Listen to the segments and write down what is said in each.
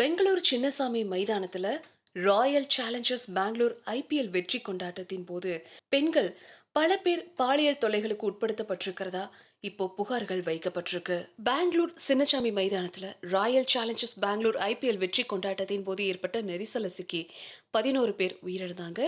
பெங்களூர் சின்னசாமி மைதானத்துல Royal Challengers Bangalore IPL வெற்றி கொண்டாட்டத்தின் போது பெண்கள் பல பேர் பாலியல் தொல்லைகளுக்கு உட்படுத்தப்பட்டிருக்கிறதா இப்போ புகார்கள் வைக்கப்பட்டிருக்கு. பெங்களூர் சின்னசாமி மைதானத்துல ராயல் சேலஞ்சர்ஸ் பெங்களூர் ஐபிஎல் வெற்றி கொண்டாட்டத்தின் போது ஏற்பட்ட நெரிசல சிக்கி பதினோரு பேர் உயிரிழந்தாங்க.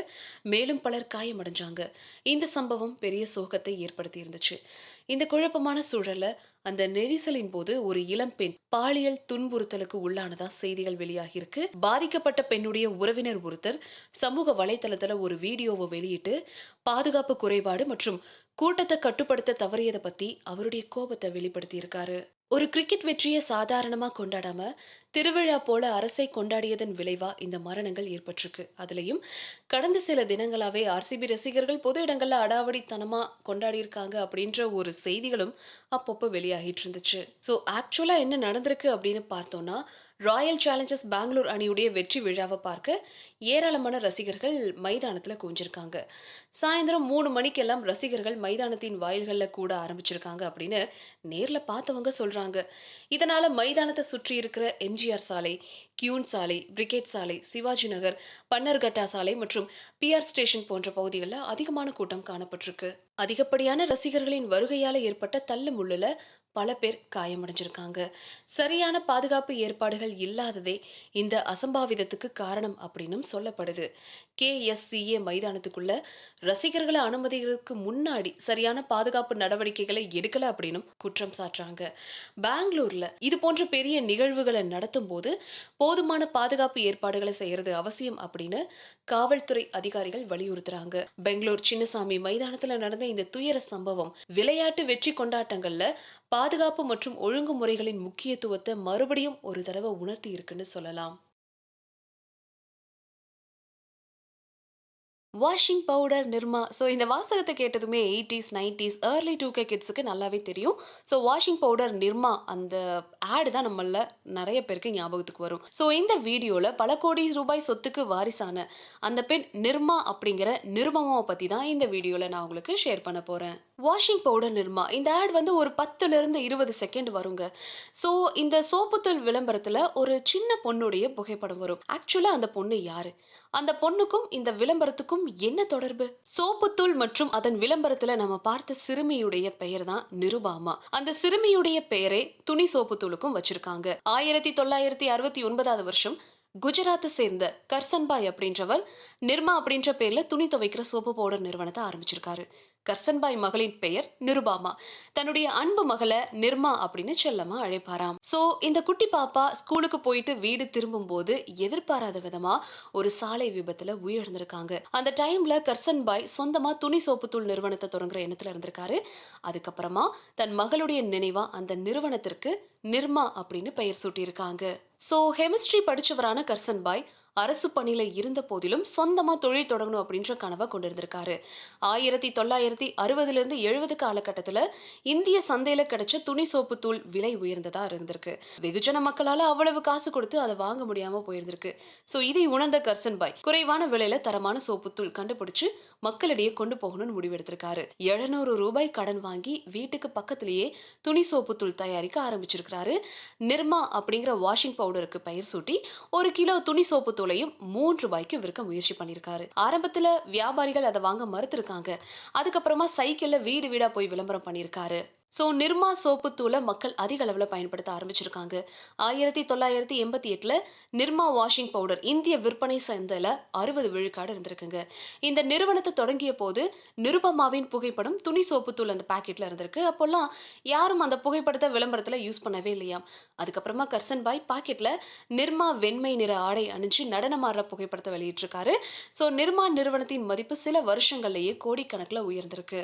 மேலும் பலர் காயமடைஞ்சாங்க. இந்த சம்பவம் பெரிய சோகத்தை ஏற்படுத்தி இருந்துச்சு இந்த குழப்பமான சூழல்ல அந்த நெரிசலின் போது ஒரு இளம் பெண் பாலியல் துன்புறுத்தலுக்கு உள்ளானதா செய்திகள் வெளியாகியிருக்கு. பாதிக்கப்பட்ட பெண்ணுடைய உறவினர் ஒருத்தர் சமூக வலைதளத்துல ஒரு வீடியோவை வெளியிட்டு பாதுகாப்பு குறைபாடு மற்றும் கூட்டத்தை கட்டுப்படுத்த தவறியதை பத்தி அவருடைய கோபத்தை வெளிப்படுத்தியிருக்காரு. ஒரு கிரிக்கெட் வெற்றியை சாதாரணமாக கொண்டாடாம திருவிழா போல அரசை கொண்டாடியதன் விளைவா இந்த மரணங்கள் ஏற்பட்டிருக்கு. அதுலேயும் கடந்த சில தினங்களாவே ஆர்சிபி ரசிகர்கள் பொது இடங்கள்ல அடாவடித்தனமா கொண்டாடியிருக்காங்க அப்படின்ற ஒரு செய்திகளும் அப்பப்போ வெளியாகிட்டு இருந்துச்சு. ஸோ ஆக்சுவலா என்ன நடந்திருக்கு அப்படின்னு பார்த்தோம்னா ராயல் சேலஞ்சர்ஸ் பெங்களூர் அணியுடைய வெற்றி விழாவை பார்க்க ஏராளமான ரசிகர்கள் மைதானத்தில் குவிஞ்சிருக்காங்க. சாயந்தரம் மூணு மணிக்கெல்லாம் ரசிகர்கள் மைதானத்தின் வாயில்களில் கூட ஆரம்பிச்சிருக்காங்க அப்படின்னு நேரில் பார்த்தவங்க சொல்கிறாங்க இதனால் மைதானத்தை சுற்றி இருக்கிற எம்ஜிஆர் சாலை கியூன் சாலை பிரிகேட் சாலை சிவாஜி நகர் பன்னர்கட்டா சாலை மற்றும் பிஆர் ஸ்டேஷன் போன்ற பகுதிகளில் அதிகமான கூட்டம் காணப்பட்டிருக்கு. அதிகப்படியான ரசிகர்களின் வருகையால் ஏற்பட்ட தள்ளு முள்ளில் பல பேர் காயமடைஞ்சிருக்காங்க. சரியான பாதுகாப்பு ஏற்பாடுகள் இல்லாததே இந்த அசம்பாவிதத்துக்கு காரணம் அப்படின்னும் சொல்லப்படுது. கேஎஸ்சிஏ மைதானத்துக்குள்ள ரசிகர்களை அனுமதிகளுக்கு முன்னாடி சரியான பாதுகாப்பு நடவடிக்கைகளை எடுக்கல அப்படின்னும் குற்றம் சாட்டுறாங்க. பெங்களூர்ல இது போன்ற பெரிய நிகழ்வுகளை நடத்தும் போது போதுமான பாதுகாப்பு ஏற்பாடுகளை செய்யறது அவசியம் அப்படின்னு காவல்துறை அதிகாரிகள் வலியுறுத்துறாங்க. பெங்களூர் சின்னசாமி மைதானத்துல நடந்த இந்த துயர சம்பவம் விளையாட்டு வெற்றி கொண்டாட்டங்கள்ல பாதுகாப்பு மற்றும் ஒழுங்குமுறைகளின் முக்கியத்துவத்தை மறுபடியும் ஒரு தடவை உணர்த்தி இருக்குன்னு சொல்லலாம். வாஷிங் பவுடர் நிர்மா ஸோ இந்த வாசகத்தை கேட்டதுமே eighties nineties early two K கிட்ஸுக்கு நல்லாவே தெரியும். ஸோ வாஷிங் பவுடர் நிர்மா அந்த ஆடு தான் நம்மள நிறைய பேருக்கு ஞாபகத்துக்கு வரும். ஸோ இந்த வீடியோவில் பல கோடி ரூபாய் சொத்துக்கு வாரிசான அந்த பெண் நிர்மா அப்படிங்கிற நிர்மமாவை பற்றி தான் இந்த வீடியோவில் நான் உங்களுக்கு ஷேர் பண்ண போகிறேன் வாஷிங் பவுடர் நிர்மா இந்த ஆட் வந்து ஒரு பத்துலேருந்து இருபது செகண்ட் வருங்க. ஸோ இந்த சோப்புத்தூள் விளம்பரத்தில் ஒரு சின்ன பொண்ணுடைய புகைப்படம் வரும். ஆக்சுவலாக அந்த பொண்ணு யார்? அந்த பொண்ணுக்கும் இந்த விளம்பரத்துக்கும் என்ன தொடர்பு? சோப்புத்தூள் மற்றும் அதன் விளம்பரத்துல நம்ம பார்த்த சிறுமியுடைய பெயர் தான் நிருபாமா. அந்த சிறுமியுடைய பெயரை துணி சோப்புத்தூளுக்கும் வச்சிருக்காங்க. ஆயிரத்தி தொள்ளாயிரத்தி அறுபத்தி ஒன்பதாவது வருஷம் குஜராத்தை சேர்ந்த கர்சன்பாய் அப்படின்றவர் நிர்மா அப்படின்ற பேர்ல துணி துவைக்கிற சோப்பு பவுடர் நிறுவனத்தை ஆரம்பிச்சிருக்காரு. கர்சன்பாய் மகளின் பெயர் நிருபாமா. தன்னுடைய அன்பு மகளை நிர்மா அப்படின்னு செல்லமா அழைப்பாராம். சோ இந்த குட்டி பாப்பா ஸ்கூலுக்கு போயிட்டு வீடு திரும்பும் போது எதிர்பாராத விதமா ஒரு சாலை விபத்துல உயிரிழந்திருக்காங்க. அந்த டைம்ல கர்சன்பாய் சொந்தமா துணி சோப்புத்தூள் நிறுவனத்தை தொடங்குற எண்ணத்துல இருந்திருக்காரு. அதுக்கப்புறமா தன் மகளுடைய நினைவா அந்த நிறுவனத்திற்கு நிர்மா அப்படின்னு பெயர் சூட்டியிருக்காங்க. ஸோ கெமிஸ்ட்ரி படிச்சவரான கர்சன்பாய் அரசு பணியில இருந்த போதிலும் சொந்தமா தொழில் தொடங்கணும் அப்படின்ற கனவை கொண்டிருந்திருக்காரு. ஆயிரத்தி தொள்ளாயிரத்தி அறுபதுலேருந்து எழுபது காலகட்டத்தில் இந்திய சந்தையில் கிடைச்ச துணி சோப்பு தூள் விலை உயர்ந்ததா இருந்திருக்கு. வெகுஜன மக்களால் அவ்வளவு காசு கொடுத்து அதை வாங்க முடியாம போயிருந்திருக்கு. ஸோ இதை உணர்ந்த கர்சன் பாய் குறைவான விலையில தரமான சோப்பு தூள் கண்டுபிடிச்சு மக்களிடையே கொண்டு போகணும்னு முடிவெடுத்திருக்காரு. எழுநூறு ரூபாய் கடன் வாங்கி வீட்டுக்கு பக்கத்திலேயே துணி சோப்பு தூள் தயாரிக்க ஆரம்பிச்சிருக்கிறாரு. நிர்மா அப்படிங்கிற வாஷிங் பவுடருக்கு பெயர் சூட்டி ஒரு கிலோ துணி சோப்பு தோலையும் மூன்று ரூபாய்க்கு விற்க முயற்சி பண்ணியிருக்காரு. ஆரம்பத்துல வியாபாரிகள் அதை வாங்க மறுத்திருக்காங்க. அதுக்கப்புறமா சைக்கிள்ல வீடு வீடா போய் விளம்பரம் பண்ணியிருக்காரு. ஸோ நிர்மா சோப்பு தூளை மக்கள் அதிக அளவில் பயன்படுத்த ஆரம்பிச்சிருக்காங்க. ஆயிரத்தி தொள்ளாயிரத்தி எண்பத்தி எட்டில் நிர்மா வாஷிங் பவுடர் இந்திய விற்பனை சந்தையில் அறுபது விழுக்காடு இருந்திருக்குங்க. இந்த நிறுவனத்தை தொடங்கிய போது நிருபமாவின் புகைப்படம் துணி சோப்பு தூள் அந்த பாக்கெட்டில் இருந்திருக்கு. அப்போல்லாம் யாரும் அந்த புகைப்படத்தை விளம்பரத்தில் யூஸ் பண்ணவே இல்லையாம் அதுக்கப்புறமா கர்சன் பாய் பாக்கெட்டில் நிர்மா வெண்மை நிற ஆடை அணிஞ்சு நடனமாடுற புகைப்படத்தை வெளியிட்டிருக்காரு. ஸோ நிர்மா நிறுவனத்தின் மதிப்பு சில வருஷங்கள்லேயே கோடிக்கணக்கில் உயர்ந்திருக்கு.